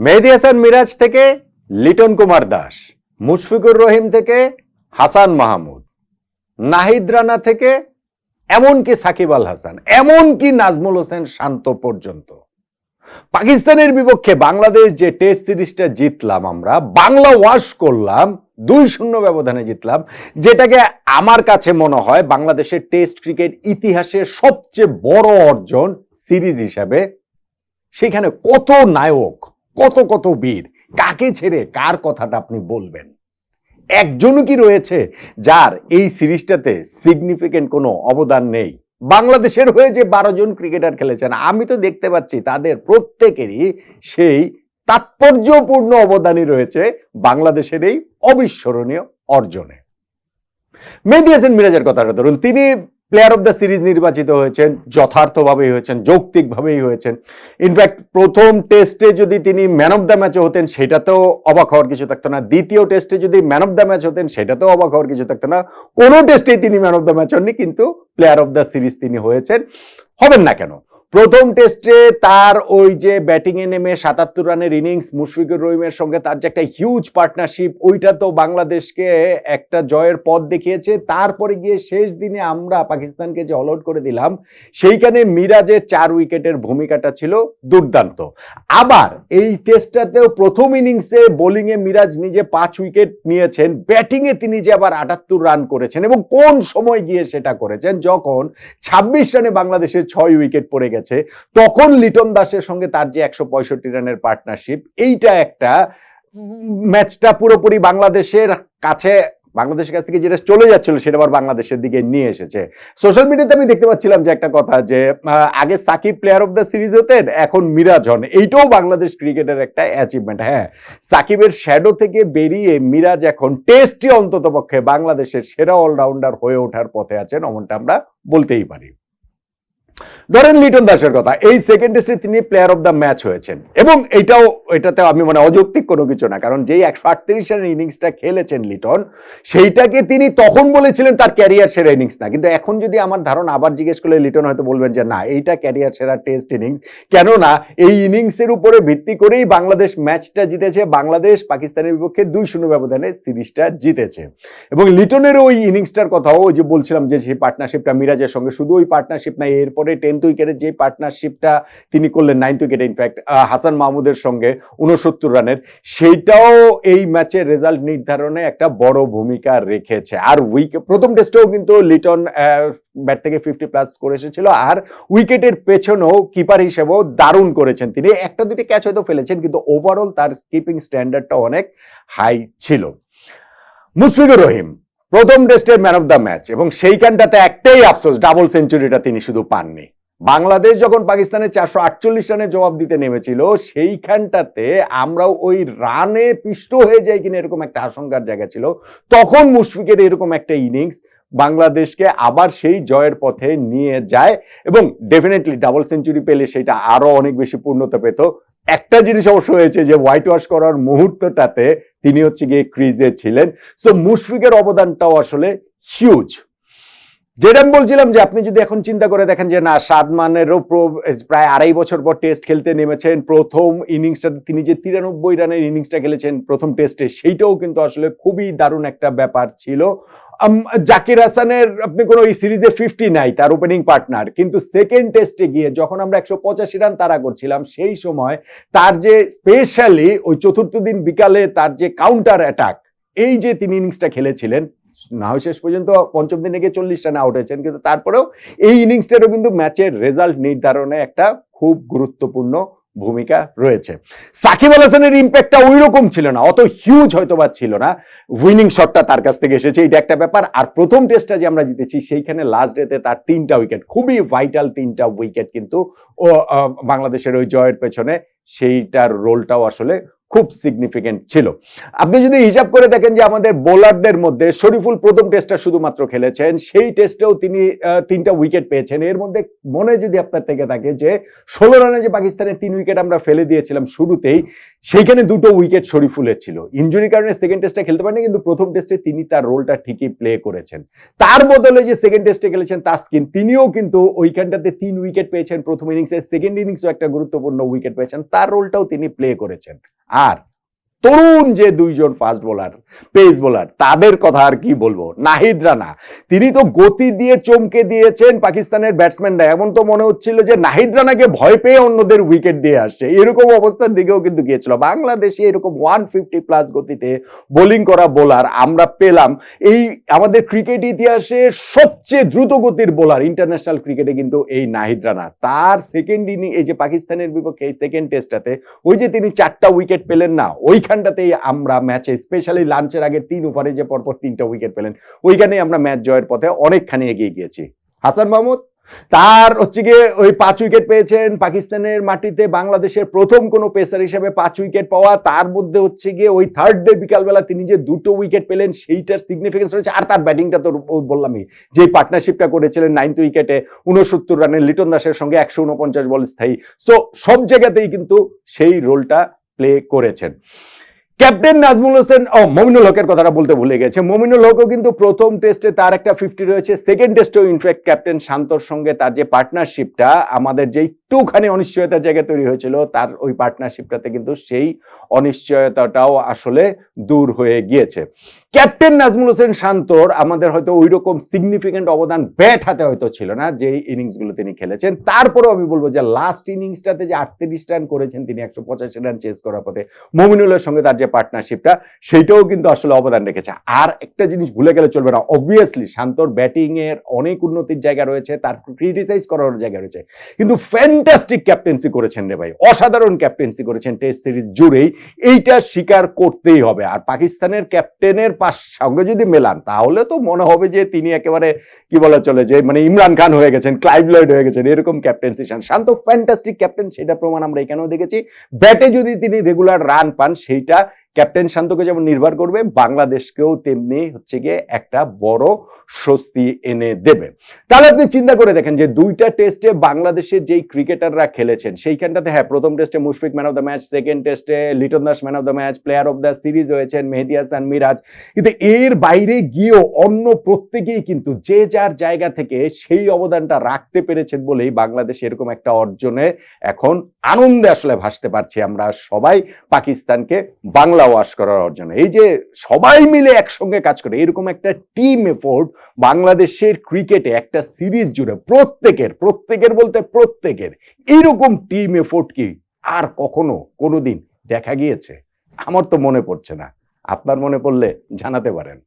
মেহেদি হাসান মিরাজ থেকে লিটন কুমার দাস, মুশফিকুর রহিম থেকে হাসান মাহমুদ, নাহিদ রানা থেকে এমনকি সাকিব আল হাসান, এমনকি নাজমুল হোসেন শান্ত পর্যন্ত। পাকিস্তানের বিপক্ষে বাংলাদেশ যে টেস্ট সিরিজটা জিতলাম আমরা, বাংলা ওয়াশ করলাম, দুই শূন্য ব্যবধানে জিতলাম, যেটাকে আমার কাছে মনে হয় বাংলাদেশের টেস্ট ক্রিকেট ইতিহাসের সবচেয়ে বড় অর্জন সিরিজ হিসাবে, সেখানে কত নায়ক কত কত বীর, কাকে ছেড়ে কার কথাটা আপনি বলবেন? একজনও কি রয়েছে যার এই সিরিজটাতে সিগনিফিকেন্ট কোনো অবদান নেই? বাংলাদেশের হয়ে যে বারো জন ক্রিকেটার খেলেছেন, আমি তো দেখতে পাচ্ছি তাদের প্রত্যেকেরই সেই তাৎপর্যপূর্ণ অবদানই রয়েছে বাংলাদেশের এই অবিস্মরণীয় অর্জনে। মেহেদি হাসান মিরাজের কথাটা ধরুন, তিনি প্লেয়ার অফ দ্য সিরিজ নির্বাচিত হয়েছেন, যথার্থভাবেই হয়েছেন, যৌক্তিকভাবেই হয়েছেন। ইনফ্যাক্ট প্রথম টেস্টে যদি তিনি ম্যান অফ দ্য ম্যাচে হতেন, সেটাতেও অবাক হওয়ার কিছু থাকতো না। দ্বিতীয় টেস্টে যদি ম্যান অফ দ্য ম্যাচ হতেন, সেটাতেও অবাক হওয়ার কিছু থাকতো না। কোনো টেস্টেই তিনি ম্যান অফ দ্য ম্যাচ হননি, কিন্তু প্লেয়ার অফ দ্য সিরিজ তিনি হয়েছেন। হবেন না কেন? প্রথম টেস্টে তার ওই যে ব্যাটিং এ নেমে সাতাত্তর রানের ইনিংস, মুশফিকুর রহিমের সঙ্গে তার যে একটা হিউজ পার্টনারশিপ ওইটা তো বাংলাদেশকে একটা জয়ের পথ দেখিয়েছে। তারপরে গিয়ে শেষ দিনে আমরা পাকিস্তানকে যে অল আউট করে দিলাম, সেইখানে মিরাজের চার উইকেটের ভূমিকাটা ছিল দুর্দান্ত। আবার এই টেস্টটাতেও প্রথম ইনিংসে বোলিংয়ে মিরাজ নিজে পাঁচ উইকেট নিয়েছেন, ব্যাটিংয়ে তিনি যে আবার আটাত্তর রান করেছেন এবং কোন সময় গিয়ে সেটা করেছেন, যখন ছাব্বিশ রানে বাংলাদেশের ছয় উইকেট পড়ে গেছে। তখন লিটন দাসের সঙ্গে তার যে একশো পঁয়ষট্টি রানের পার্টনারশিপ এইটা একটা ম্যাচটা পুরোপুরি বাংলাদেশের কাছে, বাংলাদেশের কাছ থেকে যেটা চলে যাচ্ছিল, সেটা আবার বাংলাদেশের দিকে নিয়ে এসেছে। সোশ্যাল মিডিয়াতে আমি দেখতে পাচ্ছিলাম যে একটা কথা যে আগে Shakib player of the series হতেন, এখন মিরাজ হন। এইটাও বাংলাদেশ ক্রিকেটের একটা অ্যাচিভমেন্ট হ্যাঁ। সাকিবের শ্যাডো থেকে বেরিয়ে মিরাজ এখন টেস্টে অন্তত পক্ষে বাংলাদেশের সেরা অলরাউন্ডার হয়ে ওঠার পথে আছেন, এমনটা আমরা বলতেই পারি। ধরেন লিটন দাসের কথা, এই সেকেন্ড টেস্টে তিনি প্লেয়ার অফ দ্য ম্যাচ হয়েছেন। এবং এটাও, এটাতে আমি মানে অযৌক্তিক কোনো কিছু না, কারণ যেই একশো আটত্রিশ রানের ইনিংসটা খেলেছেন লিটন, সেইটাকে তিনি তখন বলেছিলেন তার ক্যারিয়ার সেরা ইনিংস না। কিন্তু এখন যদি আমার ধারণা আবার জিজ্ঞেস করলে লিটন হয়তো বলবেন যে, না, এইটা ক্যারিয়ার সেরা টেস্ট ইনিংস কেননা, এই ইনিংসের উপরে ভিত্তি করেই বাংলাদেশ ম্যাচটা জিতেছে, বাংলাদেশ পাকিস্তানের বিপক্ষে দুই শূন্য ব্যবধানে সিরিজটা জিতেছে। এবং লিটনের ওই ইনিংসটার কথাও ওই যে বলছিলাম যে, সেই পার্টনারশিপটা মিরাজের সঙ্গে, শুধু ওই পার্টনারশিপ নাই এরপরে টেন্থ উইকেটের যে পার্টনারশিপটা তিনি করলেন নাইন্থ উইকেটে ইনফ্যাক্ট হাসান মাহমুদের সঙ্গে উনসত্তর রানের, সেইটাও এই ম্যাচের রেজাল্ট নির্ধারণে একটা বড় ভূমিকা রেখেছে। আর উইকেট প্রথম টেস্টেও কিন্তু লিটন ব্যাট থেকে ফিফটি প্লাস করে এসেছিল। আর উইকেটের পেছনেও কিপার হিসেবেও দারুণ করেছেন তিনি। একটা দুটি ক্যাচ হয়তো ফেলেছেন, কিন্তু ওভারঅল তার স্কিপিং স্ট্যান্ডার্ডটা অনেক হাই ছিল। মুশফিকুর রহিম প্রথম টেস্টের ম্যান অফ দ্য ম্যাচ এবং সেইখানটাতে একটাই আফসোস, ডাবল সেঞ্চুরিটা তিনি শুধু পাননি। বাংলাদেশ যখন পাকিস্তানের চারশো আটচল্লিশ রানে জবাব দিতে নেমেছিল, সেইখানটাতে আমরাও ওই রানে পিষ্ট হয়ে যাই কিনা এরকম একটা আশঙ্কার জায়গা ছিল। তখন মুশফিকের এরকম একটা ইনিংস বাংলাদেশকে আবার সেই জয়ের পথে নিয়ে যায় এবং ডেফিনেটলি ডাবল সেঞ্চুরি পেলে সেটা আরও অনেক বেশি পূর্ণতা পেত। একটা জিনিস অবশ্য হয়েছে যে হোয়াইট ওয়াশ করার মুহূর্তটাতে তিনি হচ্ছে গিয়ে ক্রিজে ছিলেন। সো মুশফিকের অবদানটাও আসলে হিউজ যেটা আমি বলছিলাম যে আপনি যদি এখন চিন্তা করে দেখেন যে না সাদমানেরও প্র- প্রায় আড়াই বছর পর টেস্ট খেলতে নেমেছেন, প্রথম ইনিংসটা তিনি যে তিরানব্বই রানের ইনিংসটা খেলেছেন, প্রথম টেস্টে সেইটাও কিন্তু আসলে খুবই দারুণ একটা ব্যাপার ছিল। জাকির হাসানের আপনি কোনো এই সিরিজে ফিফটি নাই, তার ওপেনিং পার্টনার কিন্তু সেকেন্ড টেস্টে গিয়ে যখন আমরা একশো পঁচাশি রান তারা করছিলাম, সেই সময় তার যে স্পেশালি ওই চতুর্থ দিন বিকালে তার যে কাউন্টার অ্যাটাক এই যে তিনি ইনিংসটা খেলেছিলেন, না শেষ পর্যন্ত পঞ্চম দিনে গিয়ে চল্লিশ রানে আউট হয়েছেন, কিন্তু তারপরেও এই ইনিংসটারও কিন্তু ম্যাচের রেজাল্ট নির্ধারণে একটা খুব গুরুত্বপূর্ণ ভূমিকা রয়েছে। সাকিব আল হাসানের ইম্প্যাক্টটা ওই রকম ছিল না, অত হিউজ হয়তো বা ছিল না। উইনিং শটটা তার কাছ থেকে এসেছে, এটা একটা ব্যাপার। আর প্রথম টেস্টটা যে আমরা জিতেছি, সেইখানে লাস্ট ডেতে তার তিনটা উইকেট খুবই ভাইটাল তিনটা উইকেট কিন্তু ও বাংলাদেশের ওই জয়ের পেছনে, সেইটার রোলটাও আসলে খুব সিগনিফিকেন্ট ছিল। আপনি যদি হিসাব করে দেখেন যে আমাদের বোলারদের মধ্যে শরীফুল প্রথম টেস্টটা শুধুমাত্র খেলেছেন, সেই টেস্টেও তিনি তিনটা উইকেট পেয়েছেন। এর মধ্যে মনে যদি আপনার থেকে থাকে যে, ষোলো রানে যে পাকিস্তানের তিন উইকেট আমরা ফেলে দিয়েছিলাম শুরুতেই সেইখানে দুটো উইকেট শরীফুলের ছিল। ইঞ্জুরির কারণে সেকেন্ড টেস্টে খেলতে পারেনি কিন্তু প্রথম টেস্টে তিনি তার রোলটা ঠিকই প্লে করেছেন। তার বদলে যে সেকেন্ড টেস্টে খেলেছেন তাসকিন, তিনিও কিন্তু ওইখানটাতে তিন উইকেট পেয়েছেন প্রথম ইনিংসে সেকেন্ড ইনিংসও একটা গুরুত্বপূর্ণ উইকেট পেয়েছেন, তার রোলটাও তিনি প্লে করেছেন। আর তরুণ যে দুইজন ফাস্ট বোলার পেস বোলার তাদের কথা আর কি বলব? নাহিদ রানা, তিনি তো গতি দিয়ে চমকে দিয়েছেন পাকিস্তানের ব্যাটসম্যানরা এমন তো মনে হচ্ছিল যে নাহিদ রানাকে ভয় পেয়ে অন্যদের উইকেট দিয়ে আসছে। এরকম অবস্থার দিকেও কিন্তু গিয়েছিল। বাংলাদেশে এরকম ওয়ান ফিফটি প্লাস গতিতে বোলিং করা বোলার আমরা পেলাম। এই আমাদের ক্রিকেট ইতিহাসে সবচেয়ে দ্রুত গতির বোলার ইন্টারন্যাশনাল ক্রিকেটে কিন্তু এই নাহিদ রানা। তার সেকেন্ড ইনিং এই যে পাকিস্তানের বিপক্ষে এই সেকেন্ড টেস্টটাতে ওই যে তিনি চারটা উইকেট পেলেন না ওইখানটাতেই আমরা ম্যাচে স্পেশালি লাঞ্চের আগে তিন ওভারে যে পরপর তিনটা উইকেট পেলেন, ওইখানেই আমরা ম্যাচ জয়ের পথে অনেকখানি এগিয়ে গিয়েছি। হাসান মাহমুদ, তার হচ্ছে গিয়ে ওই পাঁচ উইকেট পেয়েছেন, পাকিস্তানের মাটিতে বাংলাদেশের প্রথম কোনো পেসার হিসেবে পাঁচ উইকেট পাওয়া, তার মধ্যে হচ্ছে গিয়ে ওই থার্ড ডে বিকালবেলা তিনি যে দুটো উইকেট পেলেন, সেইটার সিগনিফিকেন্স রয়েছে। আর তার ব্যাটিংটা তো বললামই যে পার্টনারশিপটা করেছিলেন নাইনথ উইকেটে উনসত্তর রানে লিটন দাসের সঙ্গে একশো উনপঞ্চাশ বল স্থায়ী। সো সব জায়গাতেই কিন্তু সেই রোলটা প্লে করেছেন। ক্যাপ্টেন নাজমুল হোসেন ও মমিনুল হকের কথাটা বলতে ভুলে গেছে। মমিনুল হকও কিন্তু প্রথম টেস্টে তার একটা ফিফটি রয়েছে। সেকেন্ড টেস্টেও ইনফ্যাক্ট ক্যাপ্টেন শান্তর সঙ্গে তার যে পার্টনারশিপটা আমাদের যে একটুখানি অনিশ্চয়তার জায়গা তৈরি হয়েছিল, তার ওই পার্টনারশিপটাতে কিন্তু সেই অনিশ্চয়তাটাও আসলে দূর হয়ে গিয়েছে। ক্যাপ্টেন নাজমুল হোসেন শান্তর আমাদের হয়তো ওই রকম সিগনিফিকেন্ট অবদান ব্যাট হাতে হয়তো ছিল না যে ইনিংসগুলো তিনি খেলেছেন। তারপরেও আমি বলব যে লাস্ট ইনিংসটাতে যে আটত্রিশ রান করেছেন তিনি, একশো পঁচাশি রান চেস করার পথে, মমিনুলের সঙ্গে তার যে পার্টনারশিপটা সেইটাও কিন্তু আসলে অবদান রেখেছে। আর একটা জিনিস ভুলে গেলে চলবে না অবভিয়াসলি শান্তর ব্যাটিং এর অনেক উন্নতির জায়গা রয়েছে, তার ক্রিটিসাইজ করার জায়গা রয়েছে। কিন্তু ফ্যান্টাস্টিক ক্যাপ্টেন্সি করেছেন রে ভাই। অসাধারণ ক্যাপ্টেন্সি করেছেন টেস্ট সিরিজ জুড়েই। এইটা স্বীকার করতেই হবে। আর পাকিস্তানের ক্যাপ্টেনের পাশ সঙ্গে যদি মেলান, তাহলে তো মনে হবে যে তিনি একেবারে, কি বলা চলে, যে মানে ইমরান খান হয়ে গেছেন, ক্লাইভ লয়েড হয়ে গেছেন, এরকম ক্যাপ্টেন্সি শান্ত ফ্যান্টাস্টিক ক্যাপ্টেন সেটা প্রমাণ আমরা এখানেও দেখেছি। ব্যাটে যদি তিনি রেগুলার রান পান, সেইটা ক্যাপ্টেন শান্তকে যেমন নির্ভর করবে, বাংলাদেশকেও তেমনি হচ্ছে গিয়ে একটা বড় স্বস্তি এনে দেবে। তাহলে আপনি চিন্তা করে দেখেন যে দুইটা টেস্টে বাংলাদেশের যেই ক্রিকেটাররা খেলেছেন, সেইখানটাতে হ্যাঁ প্রথম টেস্টে Mushfiq man of the match, second টেস্টে Liton Das man of the match, player of the series হয়েছেন মেহেদি হাসান মিরাজ। কিন্তু এর বাইরে গিয়েও অন্য প্রত্যেকেই কিন্তু যে যার জায়গা থেকে সেই অবদানটা রাখতে পেরেছেন বলেই বাংলাদেশ এরকম একটা অর্জনে এখন আনন্দে আসলে ভাসতে পারছি। আমরা সবাই পাকিস্তানকে বাংলা ওয়াশ করার অর্জনে এই যে সবাই মিলে একসঙ্গে কাজ করে, এরকম একটা টিম এফোর্ট বাংলাদেশের ক্রিকেটে একটা সিরিজ জুড়ে, প্রত্যেকের প্রত্যেকের বলতে প্রত্যেকের এইরকম টিম এফোর্ট কি আর কখনো কোনোদিন দেখা গিয়েছে? আমার তো মনে পড়ছে না। আপনার মনে পড়লে জানাতে পারেন।